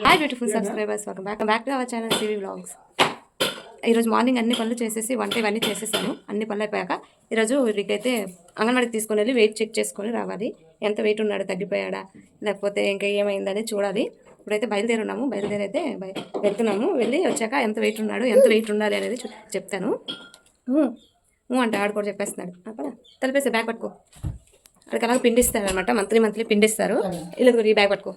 Hi beautiful subscribers welcome back back to our channel C V vlogs ఈరోజు morning అన్ని పనులు చేసేసి వంట ఇవన్నీ చేసేసాను అన్ని పనులు అయిపోయాక ఈరోజు వీడికైతే అంగన్వాడికి తీసుకొని వెళ్ళి వెయిట్ చెక్ చేసుకొని రావాలి. ఎంత వెయిట్ ఉన్నాడు తగ్గిపోయాడా లేకపోతే ఇంకా ఏమైందని చూడాలి. ఇప్పుడైతే బయలుదేరి ఉన్నాము. బయలుదేరి అయితే బయ వెళ్తున్నాము. వెళ్ళి వచ్చాక ఎంత వెయిట్ ఉన్నాడు ఎంత వెయిట్ ఉండాలి అనేది చెప్తాను. అంటే ఆడు కూడా చెప్పేస్తున్నాడు. అక్కడ తలిపేసి బ్యాగ్ పట్టుకో. అక్కడికి అలాగ పిండిస్తారు అనమాట మంత్లీ మంత్లీ పిండిస్తారు. ఇల్లు ఈ బ్యాగ్ పట్టుకో.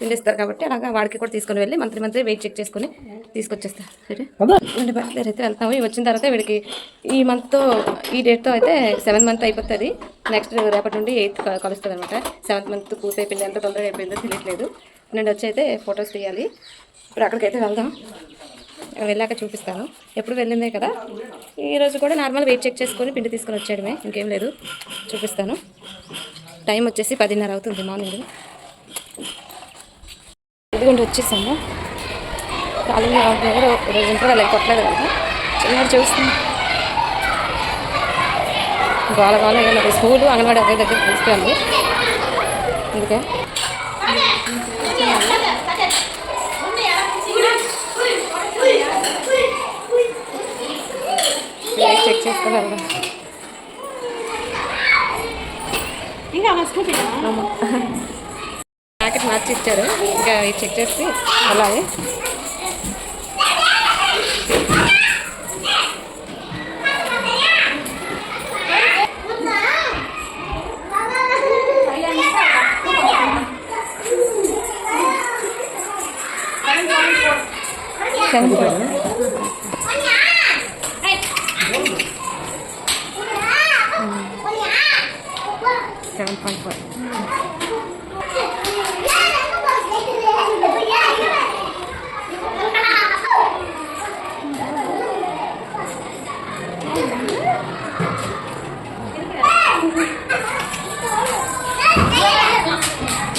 పిండిస్తారు కాబట్టి అలాగా వాడికి కూడా తీసుకొని వెళ్ళి మంత్లీ మంత్లీ వెయిట్ చెక్ చేసుకొని తీసుకొచ్చేస్తారు. సరే? వీడి బర్త్డే అయితే వెళ్తాము. ఇవి వచ్చిన తర్వాత వీడికి ఈ మంత్తో ఈ డేట్తో అయితే సెవెంత్ మంత్ అయిపోతుంది. నెక్స్ట్ రేపటి నుండి ఎయిత్ కలుస్తుంది అనమాట సెవెంత్ మంత్ పూర్తయిపోయింది ఎంత తొందరగా అయిపోయిందో తెలియట్లేదు. నేను వచ్చి అయితే ఫొటోస్ తీయాలి. ఇప్పుడు అక్కడికైతే వెళ్దాం. వెళ్ళాక చూపిస్తాను. ఎప్పుడు వెళ్ళిందే కదా? ఈరోజు కూడా నార్మల్ వెయిట్ చెక్ చేసుకొని పిండి తీసుకొని వచ్చేయడమే. ఇంకేం లేదు. చూపిస్తాను. టైం వచ్చేసి పదిన్నర అవుతుంది మార్నింగ్. ఇదిగోండి వచ్చేసాము. కాలంలో ఎవరు ఈరోజు వాళ్ళకి కొట్టలేదు కదా. చిన్నవాడు చూస్తుంది గోల గోల వెళ్ళాలి స్కూల్ అంగన్వాడీ ఒకే దగ్గర తీసుకెళ్ళి అందుకే. చెక్ చేసుకొని వెళ్దాం. ఆమా. ప్యాకెట్ మార్చి ఇచ్చారు ఇంకా ఇది చెక్ చేసి అలాగే. సెవెన్ పాయింట్ సెవెన్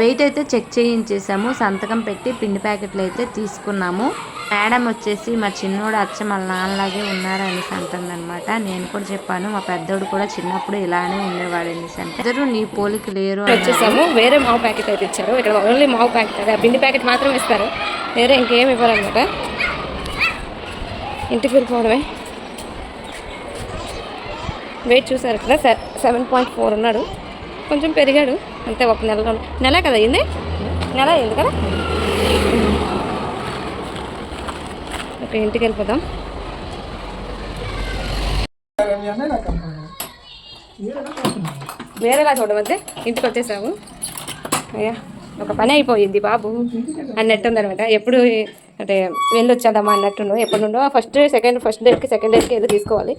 వెయిట్ అయితే చెక్ చేయించేసాము. సంతకం పెట్టి పిండి ప్యాకెట్లు అయితే తీసుకున్నాము. మేడం వచ్చేసి మా చిన్నోడు అచ్చ మా నాన్నలాగే ఉన్నారనేసి అంటుందన్నమాట. నేను కూడా చెప్పాను మా పెద్దోడు కూడా చిన్నప్పుడు ఇలానే ఉండేవాడు అనేసి అంటే ఇద్దరు నీ పోలిక లేరు వచ్చేసాము. వేరే మావు ప్యాకెట్ అయితే ఇచ్చారు. ఇక్కడ ఓన్లీ మావు ప్యాకెట్ అదే పిండి ప్యాకెట్ మాత్రం ఇస్తారు. వేరే ఇంకేమి ఇవ్వరనమాట ఇంటికి వెళ్ళిపోవడమే. వెయిట్ చూసారు కదా సెవెన్ పాయింట్ ఫోర్ ఉన్నాడు. కొంచెం పెరిగాడు. అంతే ఒక నెల నెల కదా అయింది? నెల అయింది కదా? ఓకే ఇంటికి వెళ్ళిపోదాం. వేరేలా చూడమంటే ఇంటికి వచ్చేసాము. అయ్యా ఒక పని అయిపోయింది బాబు అన్నట్టు ఉందనమాట ఎప్పుడు అంటే వెళ్ళి వచ్చేద్దామా అన్నట్టు ఎప్పుడు నుండో ఫస్ట్ సెకండ్ ఫస్ట్ డేట్కి సెకండ్ డేట్కి ఏదో తీసుకోవాలి.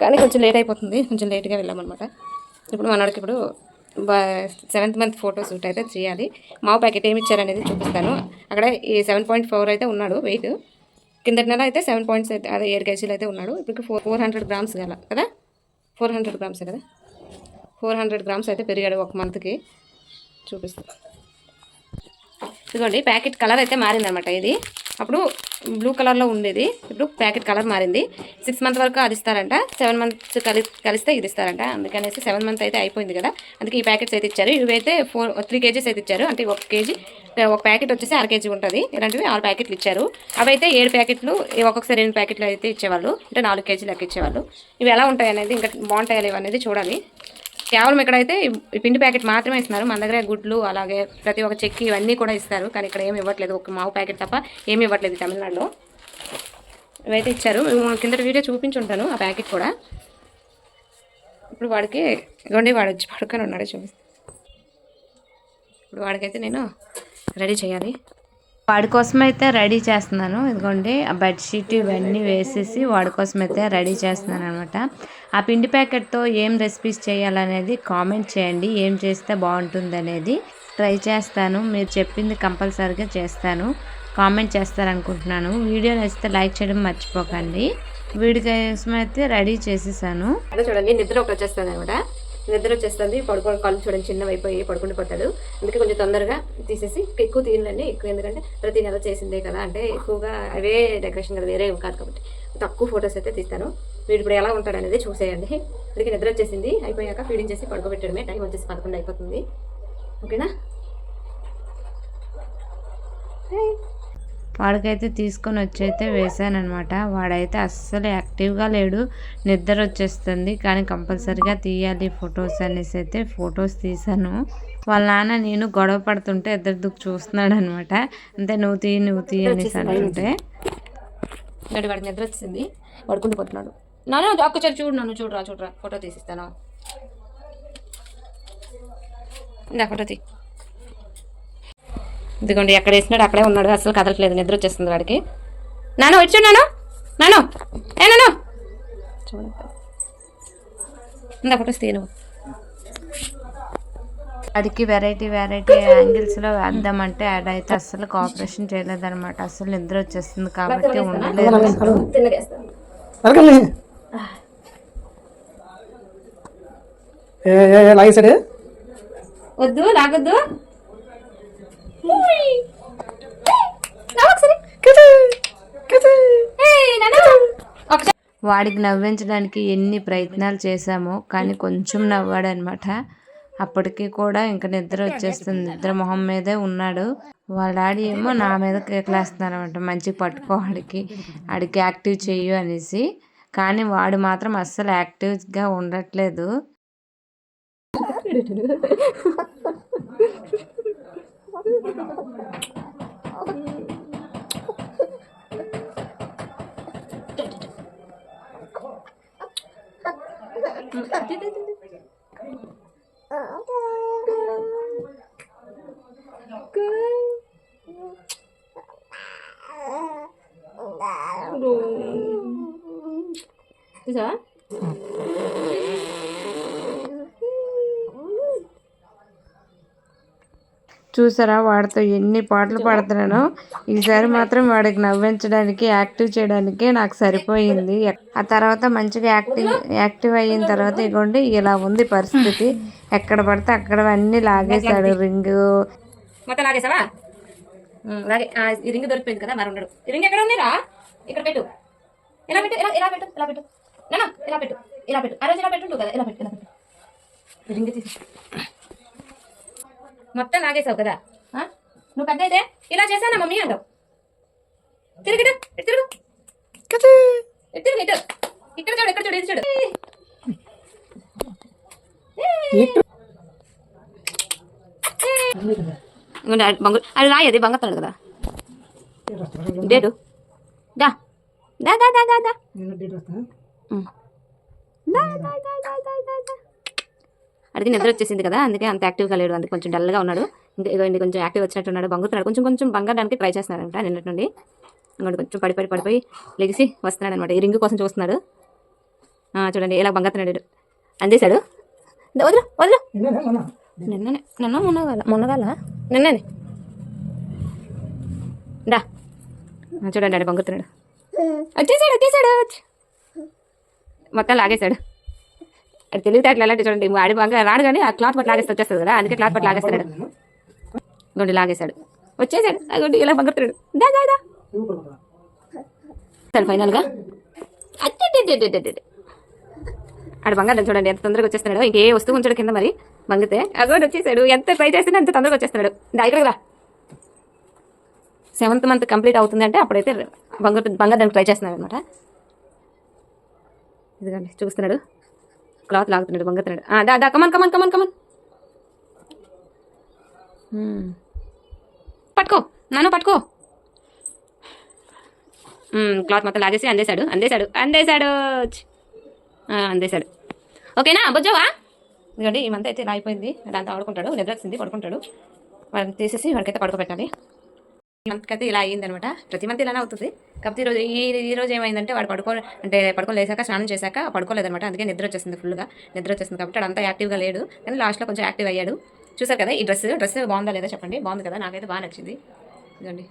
కానీ కొంచెం లేట్ అయిపోతుంది కొంచెం లేట్గా వెళ్ళామన్నమాట. ఇప్పుడు మనోడికి ఇప్పుడు సెవెంత్ మంత్ ఫోటో షూట్ అయితే చేయాలి. మావు ప్యాకెట్ ఏమి ఇచ్చారనేది చూపిస్తాను. అక్కడ ఈ సెవెన్ పాయింట్ ఫోర్ అయితే ఉన్నాడు వెయిట్ కిందటి నెల అయితే సెవెన్ పాయింట్స్ అయితే అదే ఏడు కేజీలు అయితే ఉన్నాడు. ఇప్పుడు ఫోర్ ఫోర్ హండ్రెడ్ గ్రామ్స్ గల కదా? ఫోర్ హండ్రెడ్ గ్రామ్స్ కదా? ఫోర్ హండ్రెడ్ గ్రామ్స్ అయితే పెరిగాడు ఒక మంత్కి చూపిస్తాను ఇదిగోండి ప్యాకెట్ కలర్ అయితే మారిందనమాట ఇది. అప్పుడు బ్లూ కలర్లో ఉండేది. ఇప్పుడు ప్యాకెట్ కలర్ మారింది. సిక్స్ మంత్ వరకు అది ఇస్తారంట. సెవెన్ మంత్స్ కలి కలిస్తే ఇది ఇస్తారంట. అందుకనేసి సెవెన్ మంత్ అయితే అయిపోయింది కదా. అందుకే ఈ ప్యాకెట్స్ అయితే ఇచ్చారు. ఇవైతే ఫోర్ త్రీ కేజీస్ అయితే ఇచ్చారు. అంటే ఒక కేజీ ఒక ప్యాకెట్ వచ్చేసి అర కేజీ ఉంటుంది. ఇలాంటివి ఆరు ప్యాకెట్లు ఇచ్చారు. అవి అయితే ఏడు ప్యాకెట్లు ఒక్కొక్కసారి రెండు ప్యాకెట్లు అయితే ఇచ్చేవాళ్ళు. అంటే నాలుగు కేజీలు లెక్క ఇచ్చేవాళ్ళు. ఇవి ఎలా ఉంటాయి అనేది ఇంకా బాగుంటాయా లేవనేది అనేది చూడాలి. కేవలం ఇక్కడైతే పిండి ప్యాకెట్ మాత్రమే ఇస్తున్నారు. మన దగ్గర గుడ్లు అలాగే ప్రతి ఒక్క చెక్కి ఇవన్నీ కూడా ఇస్తారు. కానీ ఇక్కడ ఏమి ఇవ్వట్లేదు. ఒక మావు ప్యాకెట్ తప్ప ఏమి ఇవ్వట్లేదు తమిళనాడులో. ఇవైతే ఇచ్చారు. కిందట కింద వీడియో చూపించుంటాను ఆ ప్యాకెట్ కూడా. ఇప్పుడు వాడికి ఇగోండి వాడు వచ్చి పడుకొని ఉన్నాడు చూపిస్తాను ఇప్పుడు వాడికైతే నేను రెడీ చేయాలి. వాడి కోసం అయితే రెడీ చేస్తున్నాను. ఇదిగోండి ఆ బెడ్షీట్ ఇవన్నీ వేసేసి వాడి కోసం అయితే రెడీ చేస్తున్నాను అనమాట ఆ పిండి ప్యాకెట్తో ఏం రెసిపీస్ చేయాలనేది కామెంట్ చేయండి. ఏం చేస్తే బాగుంటుంది అనేది ట్రై చేస్తాను. మీరు చెప్పింది కంపల్సరీగా చేస్తాను. కామెంట్ చేస్తారనుకుంటున్నాను. వీడియో నచ్చితే లైక్ చేయడం మర్చిపోకండి. వీడి కోసం అయితే రెడీ చేసేసాను. అదే చూడండి నిద్ర ఒకటి వచ్చేస్తుంది అనమాట నిద్ర వచ్చేస్తుంది పడుకో కళ్ళు చూడండి చిన్న అయిపోయి పడుకుంటూ పోతాడు అందుకే కొంచెం తొందరగా తీసేసి ఎక్కువ తీయాలండి ఎక్కువ ఎందుకంటే ప్రతి నెల చేసిందే కదా అంటే ఎక్కువగా అవే డెకరేషన్ కదా వేరే కాదు కాబట్టి. తక్కువ ఫొటోస్ అయితే తీస్తాను. వీడు ఇప్పుడు ఎలా ఉంటాడు అనేది చూసేయండి. అందుకే నిద్ర వచ్చేసింది అయిపోయాక ఫీడింగ్ చేసి పడుకోబెట్టడమే టైం వచ్చేసి పదకొండు అయిపోతుంది. ఓకేనా? వాడికైతే తీసుకొని వచ్చి అయితే వేసానమాట వాడైతే అస్సలు యాక్టివ్గా లేడు. నిద్ర వచ్చేస్తుంది. కానీ కంపల్సరీగా తీయాలి. ఫొటోస్ అనేసి అయితే ఫొటోస్ తీసాను వాళ్ళ నాన్న నేను గొడవ పడుతుంటే ఇద్దరు దుక్కు చూస్తున్నాడు అనమాట అంతే నువ్వు తీ నువ్వు తీ అనేసి అంటుంటే. గడి వాడికి నిద్ర వచ్చింది పడుకుంటూ పోతున్నాడు. నాన్న ఒక్కసారి చూడు నన్ను చూడరా చూడరా ఫోటో తీసిస్తాను. ఇందా ఫోటో తీ. ఇదిగోండి ఎక్కడ వేసినాడు అక్కడే ఉన్నాడు. అసలు కదలట్లేదు నిద్ర వచ్చేస్తుంది వాడికి. నాను వచ్చి నాను. నాను. ఏ నాను. చూడ. ఇందా ఫోటోస్ తీయను. వాడికి వెరైటీ వెరైటీ యాంగిల్స్లో వేద్దామంటే యాడ్ అయితే అస్సలు కోఆపరేషన్ చేయలేదన్నమాట. అస్సలు నిద్ర వచ్చేస్తుంది కాబట్టి ఉండలేదు. వద్దు లాగొద్దు ఉయ్. నా ఒకసారి. ఏయ్, నాన్న. ఒకసారి వాడికి నవ్వించడానికి ఎన్ని ప్రయత్నాలు చేశామో కానీ కొంచెం నవ్వాడు అనమాట అప్పటికి కూడా ఇంకా నిద్ర వచ్చేస్తుంది. నిద్ర మొహం మీదే ఉన్నాడు. వాళ్ళ డాడీ ఏమో నా మీద కేకలేస్తున్నారు అనమాట మంచిగా పట్టుకో వాడికి. ఆడికి యాక్టివ్ చెయ్యు అనేసి. కానీ వాడు మాత్రం అస్సలు యాక్టివ్గా ఉండట్లేదు. 对对对对。చూసారా? వాడితో ఎన్ని పాటలు పాడుతున్నానో. ఈసారి మాత్రం వాడికి నవ్వించడానికి యాక్టివ్ చేయడానికి నాకు సరిపోయింది. ఆ తర్వాత మంచిగా యాక్టివ్ యాక్టివ్ అయిన తర్వాత ఇగోండి ఇలా ఉంది పరిస్థితి. ఎక్కడ పడితే అక్కడ అన్ని లాగేశాడు రింగ్. మొత్తం లాగేసావా? లాగే ఈ రింగ్ దొరికిపోయింది కదా మరి ఉండడు. రింగ్ ఎక్కడ ఉందిరా? ఇక్కడ పెట్టు. ఇలా పెట్టు ఇలా ఇలా పెట్టు ఇలా పెట్టు. ఇలా పెట్టు ఇలా పెట్టు. ఆ రోజు ఇలా కదా ఇలా పెట్టు ఇలా పెట్టు. రింగ్ తీసి మొత్తం లాగేసావు కదా? నువ్వు పెద్ద అయితే ఇలా చేశానా మమ్మీ అంటావు? తిరిగిటు ఇటు తిరుగు. ఇటు తిరుగు ఇటు. ఇక్కడ చూడు ఇక్కడ చూడు ఇది చూడు. అది రాయది బంగారు కదా. డేటు. దా. దా దా దా. దా, దా, దా, దా, దా, దా, దా. అడిగి నిద్ర వచ్చేసింది కదా అందుకే అంత యాక్టివ్గా లేడు అందుకే కొంచెం డల్గా ఉన్నాడు. ఇంకా ఇగో ఇండి కొంచెం యాక్టివ్ వచ్చినట్టు ఉన్నాడు బంగుతున్నాడు. కొంచెం కొంచెం బంగడానికి ట్రై చేస్తున్నాడు అనమాట నిన్నటి నుండి. ఇంకోటి కొంచెం పడి పడి పడిపోయి లెగిసి వస్తున్నాడు అనమాట ఈ రింగ్ కోసం చూస్తున్నాడు. చూడండి ఇలా బంగుతున్నాడు. అందేశాడు. వదిలు వదిలు. నిన్ననే నిన్న మొన్నగాల మొన్నగాల నిన్ననే. డా చూడండి ఆడ బంగుతున్నాడు. వచ్చేసాడు వచ్చేసాడు. మొత్తం లాగేశాడు. అది తెలివితే అట్లా అలాంటి చూడండి ఆడి రాడు కానీ ఆ క్లాత్ పట్టు లాగేస్తే వచ్చేస్తుంది కదా అందుకే క్లాత్ పట్టు లాగేస్తాడు గుండి లాగేశాడు. వచ్చేసాడు. ఆ గుండి ఇలా బంగుతున్నాడు దా దా దా. ఫైనల్గా ఆడు బంగారం చూడండి ఎంత తొందరగా వచ్చేస్తున్నాడు ఇంకే వస్తువు ఉంచాడు కింద మరి మంగితే అగోడు వచ్చేసాడు. ఎంత ట్రై చేస్తే అంత తొందరగా వచ్చేస్తున్నాడు. దా ఇక్కడ రా. సెవెంత్ మంత్ కంప్లీట్ అవుతుందంటే అప్పుడైతే బంగారు బంగారానికి ట్రై చేస్తున్నాడు అనమాట ఇదిగోండి చూస్తున్నాడు క్లాత్ లాగుతున్నాడు వంగతున్నాడు. దా దా come on come on come on come on. పట్టుకో నన్ను పట్టుకో. క్లాత్ మొత్తం లాగేసి అందేశాడు అందేశాడు అందేశాడు. అందేశాడు. ఓకేనా బుజ్జవా? ఇదిగోండి ఈ మంత్ అయితే ఇలా అయిపోయింది. దాంతో ఆడుకుంటాడు నిద్ర వచ్చింది పడుకుంటాడు. వాడిని తీసేసి వాడికైతే పడుకోబెట్టాలి. ఈ అయితే ఇలా అయ్యింది అనమాట ప్రతి మంత్ ఇలానే అవుతుంది. కాకపోతే ఈరోజు ఈ ఈ రోజు ఏమైందంటే వాడు పడుకో అంటే పడుకొని లేసాక స్నానం చేశాక పడుకోలేదనమాట అందుకే నిద్ర వచ్చేసింది ఫుల్గా నిద్ర వచ్చేసింది కాబట్టి వాడు అంతా యాక్టివ్గా లేడు. కానీ లాస్ట్లో కొంచెం యాక్టివ్ అయ్యాడు. చూసారు కదా ఈ డ్రెస్? డ్రెస్ బాగుందా లేదా చెప్పండి? బాగుంది కదా? నాకైతే బాగా నచ్చింది. ఇదండి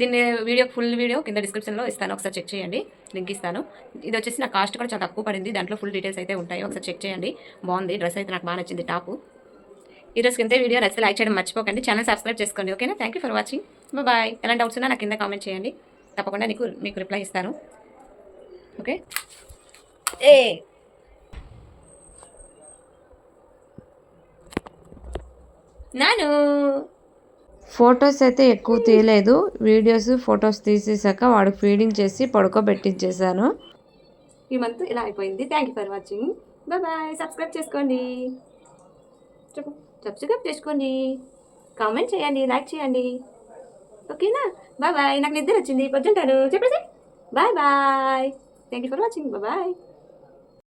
దీన్ని వీడియో ఫుల్ వీడియో కింద డిస్క్రిప్షన్లో ఇస్తాను. ఒకసారి చెక్ చేయండి. లింక్ ఇస్తాను. ఇది వచ్చేసి నా కాస్ట్ కూడా చాలా తక్కువ పడింది. దాంట్లో ఫుల్ డీటెయిల్స్ అయితే ఉంటాయి. ఒకసారి చెక్ చేయండి. బాగుంది. డ్రెస్ అయితే నాకు బాగా నచ్చింది. టాపు. ఈ రోజు కింద వీడియో. నచ్చితే లైక్ చేయడం మర్చిపోకండి. ఛానల్ సబ్స్క్రైబ్ చేసుకోండి. ఓకేనా? Thank you for watching. Bye. ఎలాంటి డౌట్స్ ఉన్నా నాకు కింద కామెంట్ చేయండి. తప్పకుండా నీకు మీకు రిప్లై ఇస్తాను. ఓకే ఏ. నాను. ఫొటోస్ అయితే ఎక్కువ తీయలేదు. వీడియోస్ ఫొటోస్ తీసేసాక వాడికి ఫీడింగ్ చేసి పడుకోబెట్టించేసాను ఈ మంత్ ఇలా అయిపోయింది. Thank you for watching bye bye subscribe చేసుకోండి. చెప్పు. సబ్స్క్రైబ్ చేసుకోండి. కామెంట్ చేయండి. లైక్ చేయండి. ఓకేనా? Bye bye. నాకు నిద్ర వచ్చింది. పొద్దుంటాను చెప్పేసి bye bye. Thank you for watching bye